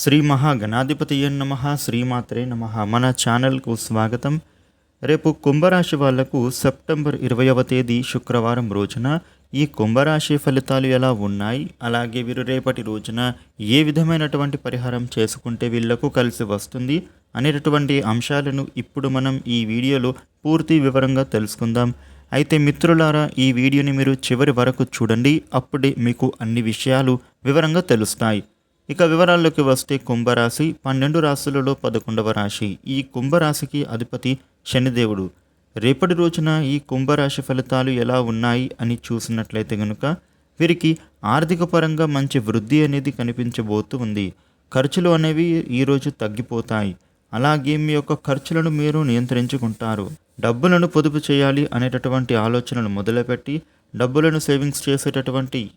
శ్రీ మహాగణాధిపతి నమ శ్రీమాత్రే నమ. మన ఛానల్కు స్వాగతం. రేపు కుంభరాశి వాళ్ళకు సెప్టెంబర్ ఇరవైవ తేదీ శుక్రవారం రోజున ఈ కుంభరాశి ఫలితాలు ఎలా ఉన్నాయి? అలాగే వీరు రేపటి రోజున ఏ విధమైనటువంటి పరిహారం చేసుకుంటే వీళ్ళకు కలిసి వస్తుంది? అనేటటువంటి అంశాలను ఇప్పుడు మనం ఈ వీడియోలో పూర్తి వివరంగా తెలుసుకుందాం. అయితే మిత్రులారా ఈ వీడియోని మీరు చివరి వరకు చూడండి. అప్పుడే మీకు అన్ని విషయాలు వివరంగా తెలుస్తాయి. ఇక వివరాల్లోకి వస్తే కుంభరాశి పన్నెండు రాశులలో పదకొండవ రాశి. ఈ కుంభరాశికి అధిపతి శనిదేవుడు. రేపటి రోజున ఈ కుంభరాశి ఫలితాలు ఎలా ఉన్నాయి అని చూసినట్లయితే గనుక వీరికి ఆర్థిక పరంగా మంచి వృద్ధి అనేది కనిపించబోతూ ఉంది. ఖర్చులు అనేవి ఈరోజు తగ్గిపోతాయి. అలాగే మీ యొక్క ఖర్చులను మీరు నియంత్రించుకుంటారు. డబ్బులను పొదుపు చేయాలి అనేటటువంటి ఆలోచనలు మొదలుపెట్టి డబ్బులను సేవింగ్స్ చేసేటటువంటి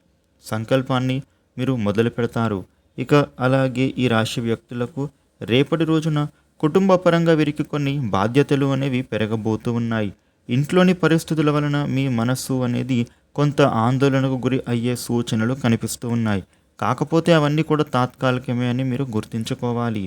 సంకల్పాన్ని మీరు మొదలు పెడతారు ఇక అలాగే ఈ రాశి వ్యక్తులకు రేపటి రోజున కుటుంబ పరంగా వీరికి కొన్ని బాధ్యతలు అనేవి పెరగబోతూ ఉన్నాయి. ఇంట్లోని పరిస్థితుల వలన మీ మనస్సు అనేది కొంత ఆందోళనకు గురి అయ్యే సూచనలు కనిపిస్తూ ఉన్నాయి. కాకపోతే అవన్నీ కూడా తాత్కాలికమే అని మీరు గుర్తుంచుకోవాలి.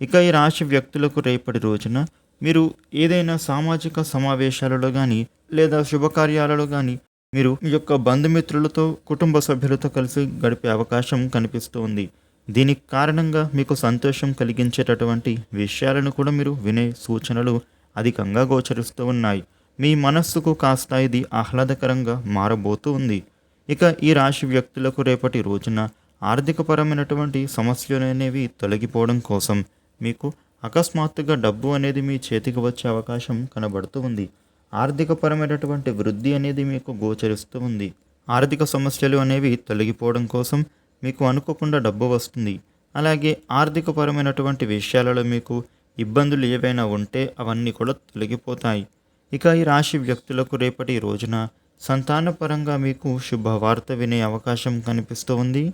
ఇక ఈ రాశి వ్యక్తులకు రేపటి రోజున మీరు ఏదైనా సామాజిక సమావేశాలలో కానీ లేదా శుభకార్యాలలో కానీ మీరు మీ యొక్క బంధుమిత్రులతో కుటుంబ సభ్యులతో కలిసి గడిపే అవకాశం కనిపిస్తుంది దీనికి కారణంగా మీకు సంతోషం కలిగించేటటువంటి విషయాలను కూడా మీరు వినే సూచనలు అధికంగా గోచరిస్తూ ఉన్నాయి. మీ మనస్సుకు కాస్త ఇది ఆహ్లాదకరంగా మారబోతూ ఉంది. ఇక ఈ రాశి వ్యక్తులకు రేపటి రోజున ఆర్థికపరమైనటువంటి సమస్యలు అనేవి తొలగిపోవడం కోసం మీకు అకస్మాత్తుగా డబ్బు అనేది మీ చేతికి వచ్చే అవకాశం కనబడుతూ ఉంది. ఆర్థికపరమైనటువంటి వృద్ధి అనేది మీకు గోచరిస్తూ ఉంది. ఆర్థిక సమస్యలు అనేవి తొలగిపోవడం కోసం మీకు అనుకోకుండా డబ్బు వస్తుంది. అలాగే ఆర్థికపరమైనటువంటి విషయాలలో మీకు ఇబ్బందులు ఏవైనా ఉంటే అవన్నీ కూడా తొలగిపోతాయి. ఇక ఈ రాశి వ్యక్తులకు రేపటి రోజున సంతానపరంగా మీకు శుభవార్త వినే అవకాశం కనిపిస్తూ ఉంది.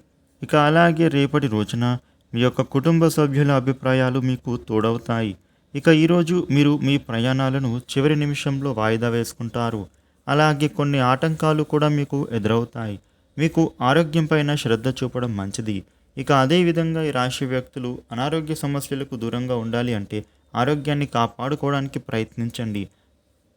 ఇక అలాగే రేపటి రోజున మీ యొక్క కుటుంబ సభ్యుల అభిప్రాయాలు మీకు తోడవుతాయి. ఇక ఈరోజు మీరు మీ ప్రయాణాలను చివరి నిమిషంలో వాయిదా వేసుకుంటారు. అలాగే కొన్ని ఆటంకాలు కూడా మీకు ఎదురవుతాయి. మీకు ఆరోగ్యం పైన శ్రద్ధ చూపడం మంచిది. ఇక అదేవిధంగా ఈ రాశి వ్యక్తులు అనారోగ్య సమస్యలకు దూరంగా ఉండాలి అంటే ఆరోగ్యాన్ని కాపాడుకోవడానికి ప్రయత్నించండి.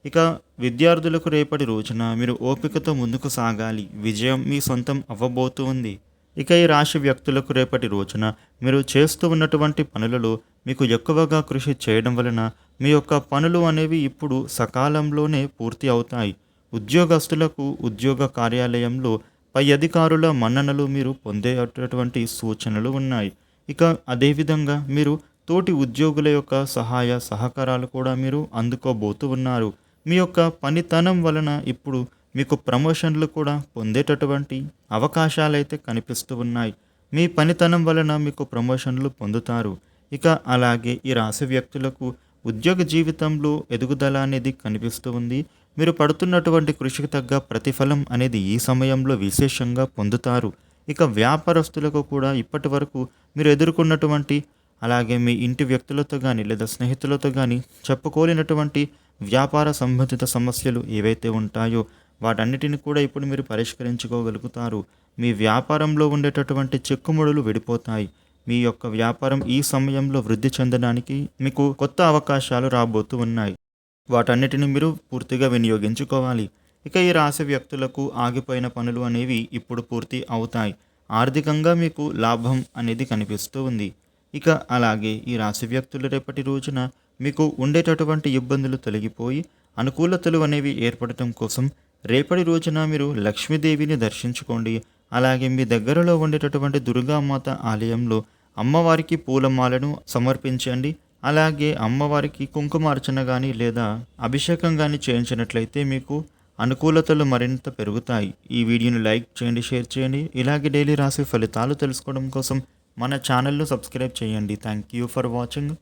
ఇక విద్యార్థులకు రేపటి రోజున మీరు ఓపికతో ముందుకు సాగాలి. విజయం మీ సొంతం అవ్వబోతూ ఉంది. ఇక ఈ రాశి వ్యక్తులకు రేపటి రోజున మీరు చేస్తూ ఉన్నటువంటి పనులలో మీకు ఎక్కువగా కృషి చేయడం వలన మీ యొక్క పనులు అనేవి ఇప్పుడు సకాలంలోనే పూర్తి అవుతాయి. ఉద్యోగస్తులకు ఉద్యోగ కార్యాలయంలో పై అధికారుల మన్ననలు మీరు పొందేటటువంటి సూచనలు ఉన్నాయి. ఇక అదేవిధంగా మీరు తోటి ఉద్యోగుల యొక్క సహాయ సహకారాలు కూడా మీరు అందుకోబోతూ ఉన్నారు. మీ యొక్క పనితనం వలన ఇప్పుడు మీకు ప్రమోషన్లు కూడా పొందేటటువంటి అవకాశాలైతే కనిపిస్తూ ఉన్నాయి. మీ పనితనం వలన మీకు ప్రమోషన్లు పొందుతారు. ఇక అలాగే ఈ రాశి వ్యక్తులకు ఉద్యోగ జీవితంలో ఎదుగుదల అనేది కనిపిస్తూ ఉంది. మీరు పడుతున్నటువంటి కృషికి తగ్గ ప్రతిఫలం అనేది ఈ సమయంలో విశేషంగా పొందుతారు. ఇక వ్యాపారస్తులకు కూడా ఇప్పటి వరకు మీరు ఎదుర్కొన్నటువంటి అలాగే మీ ఇంటి వ్యక్తులతో కానీ లేదా స్నేహితులతో కానీ చెప్పుకోలేనటువంటి వ్యాపార సంబంధిత సమస్యలు ఏవైతే ఉంటాయో వాటన్నిటిని కూడా ఇప్పుడు మీరు పరిష్కరించుకోగలుగుతారు. మీ వ్యాపారంలో ఉండేటటువంటి చెక్కుముడులు విడిపోతాయి. మీ యొక్క వ్యాపారం ఈ సమయంలో వృద్ధి చెందడానికి మీకు కొత్త అవకాశాలు రాబోతూ ఉన్నాయి. వాటన్నిటిని మీరు పూర్తిగా వినియోగించుకోవాలి. ఇక ఈ రాశి వ్యక్తులకు ఆగిపోయిన పనులు అనేవి ఇప్పుడు పూర్తి అవుతాయి. ఆర్థికంగా మీకు లాభం అనేది కనిపిస్తూ ఉంది. ఇక అలాగే ఈ రాశి వ్యక్తులు రేపటి రోజున మీకు ఉండేటటువంటి ఇబ్బందులు తొలగిపోయి అనుకూలతలు అనేవి ఏర్పడటం కోసం రేపటి రోజున మీరు లక్ష్మీదేవిని దర్శించుకోండి. అలాగే మీ దగ్గరలో ఉండేటటువంటి దుర్గామాత ఆలయంలో అమ్మవారికి పూలమాలను సమర్పించండి. అలాగే అమ్మవారికి కుంకుమార్చన కానీ లేదా అభిషేకం కానీ చేయించినట్లయితే మీకు అనుకూలతలు మరింత పెరుగుతాయి. ఈ వీడియోని లైక్ చేయండి షేర్ చేయండి. ఇలాగే డైలీ రాసే ఫలితాలు తెలుసుకోవడం కోసం మన ఛానల్ను సబ్స్క్రైబ్ చేయండి. Thank you for watching.